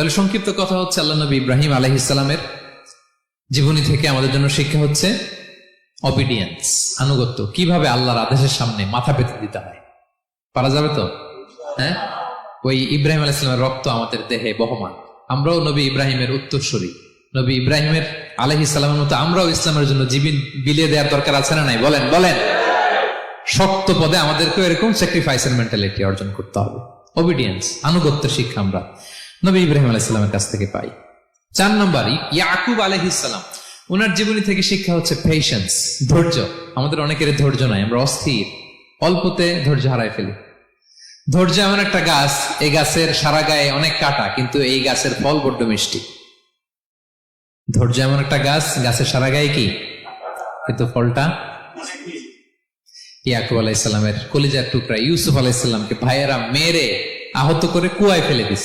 তাহলে সংক্ষিপ্ত কথা হচ্ছে আল্লাহ নবী ইব্রাহিম আলহ ইসলামের জীবনী থেকে আমাদের জন্য শিক্ষা হচ্ছে অবিডিয়েন্স আনুগত্য। কীভাবে আল্লাহর আদেশের সামনে মাথা পেতে দিতে হয়? পারা যাবে তো? হ্যাঁ? ওই ইব্রাহিম আলাহ ইসলামের রক্ত আমাদের দেহে বহমান। আমরাও নবী ইব্রাহিমের উত্তরসূরি। নবী ইব্রাহিমের আলহ ইসলামের মতো আমরাও ইসলামের জন্য জীবন বিলিয়ে দেওয়ার দরকার আছে না নাই? বলেন বলেন। শক্ত পদে আমাদেরকেও এরকম স্যাক্রিফাইসের মেন্টালিটি অর্জন করতে হবে। অবিডিয়েন্স আনুগত্য শিক্ষা আমরা। নবী ইব্রাহিম আলাইসাল্লামের কাছ থেকে পাই। চার নম্বর ইয়াকুব আলহিসাল্লাম ওনার জীবনী থেকে শিক্ষা হচ্ছে পেশেন্স ধৈর্য। আমাদের অনেকের ধৈর্য নাই, আমরা অস্থির। অল্পতে ধৈর্য হারাই ফেলি। ধৈর্য এমন একটা গাছ, এই গাছের সারা গায়ে অনেক কাটা, কিন্তু এই গাছের ফল বড্ড মিষ্টি। ধৈর্য এমন একটা গাছ, গাছের সারা গায়ে কি? কিন্তু ফলটা? ইয়াকুব আলাইসাল্লামের কলিজার টুকরা, ইউসুফ আলাইসাল্লামকে ভাইয়েরা মেরে আহত করে কুয়ায় ফেলে দিস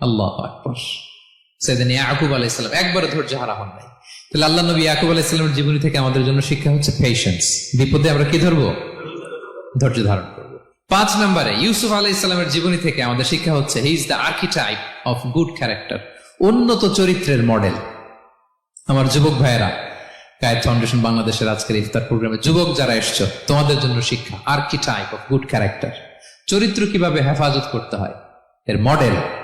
আল্লাহ আকবর। সেদিন ইয়াকুব ধৈর্য হারা হন নাই। তাহলে আল্লাহ নবী ইয়াকুব জীবনী থেকে আমাদের জন্য শিক্ষা হচ্ছে পেশেন্স বিপদে আমরা কি ধরবো? ধৈর্য ধারণ করব। পাঁচ নম্বরে, ইউসুফ ইসলামের জীবনী থেকে আমাদের শিক্ষা হচ্ছে he is the archetype of good character উন্নত চরিত্রের মডেল আমার যুবক ভাইয়েরা গায়ের ফাউন্ডেশন বাংলাদেশের আজকের ইফতার প্রোগ্রামে যুবক যারা এসছো, তোমাদের জন্য শিক্ষা আর্কিটাইপ অফ গুড ক্যারেক্টার চরিত্র কীভাবে হেফাজত করতে হয়? এর মডেল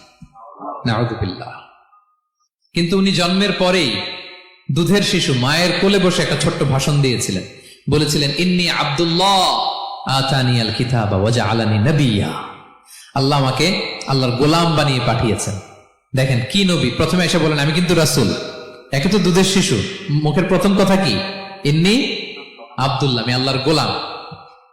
নাউদুবিল্লাহ কিন্তু উনি জন্মের পরেই দুধের শিশু মায়ের কোলে বসে একটা ছোট্ট ভাষণ দিয়েছিলেন। বলেছিলেন, ইন্নি আব্দুল্লাহ আতানি আল কিতাবা ওয়াজা আলানি নবিয়া। আল্লাহ আমাকে আল্লাহর গোলাম বানিয়ে পাঠিয়েছেন। দেখেন, কি নবী? প্রথমে এসে বলেন, আমি কিন্তু রাসুল। একে তো দুধের শিশু। মুখের প্রথম কথা কি? ইন্নি আব্দুল্লাহ, আমি আল্লাহর গোলাম।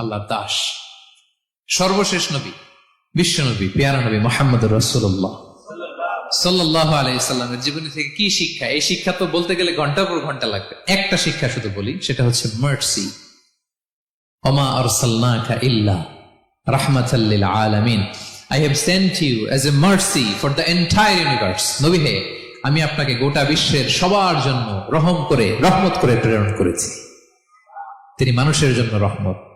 আল্লাহর দাস, সর্বশেষ নবী, বিশ্ব নবী, পেয়ারা নবী মোহাম্মদ রসুল্লাহ সাল্লাহ আলাইসাল্লামের জীবনী থেকে কি শিক্ষা? এই শিক্ষা তো বলতে গেলে ঘণ্টার পর ঘণ্টা লাগবে। একটা শিক্ষা শুধু বলি, সেটা হচ্ছে মার্সি অমা ইল্লা রাহমাতাল্লিল আলামিন। I have sent you a mercy for the entire universe নবী হে, আমি আপনাকে গোটা বিশ্বের সবার জন্য রহম করে, রহমত করে প্রেরণ করেছি। তিনি মানুষের জন্য রহমত।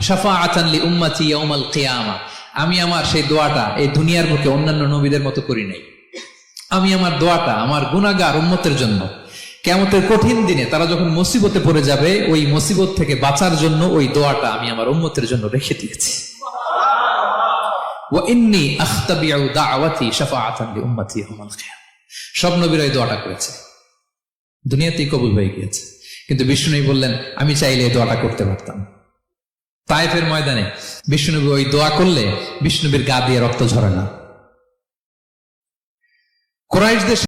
শাফাআতান লি উম্মতি ইয়াউমাল কিয়ামা। আমি আমার সেই দোয়াটা এই দুনিয়ার বুকে অন্যান্য নবীদের মতো করি নাই। আমি আমার দোয়াটা আমার গুনাগার উম্মতের জন্য। কেমতের কঠিন দিনে তারা যখন মুসিবতে পড়ে যাবে, ওই মুসিবত থেকে বাঁচার জন্য ওই দোয়াটা আমি আমার উম্মতের জন্য রেখে দিয়েছি। সব নবীরা এই দোয়াটা করেছে। দুনিয়াতেই কবুল হয়ে গিয়েছে। কিন্তু বিষ্ণুনবী বললেন, আমি চাইলে এই দোয়াটা করতে পারতাম। তাইফের ময়দানে বিষ্ণুনবী ওই দোয়া করলে বিষ্ণুবীর গা দিয়ে রক্ত ঝরে না। কোরাইশদের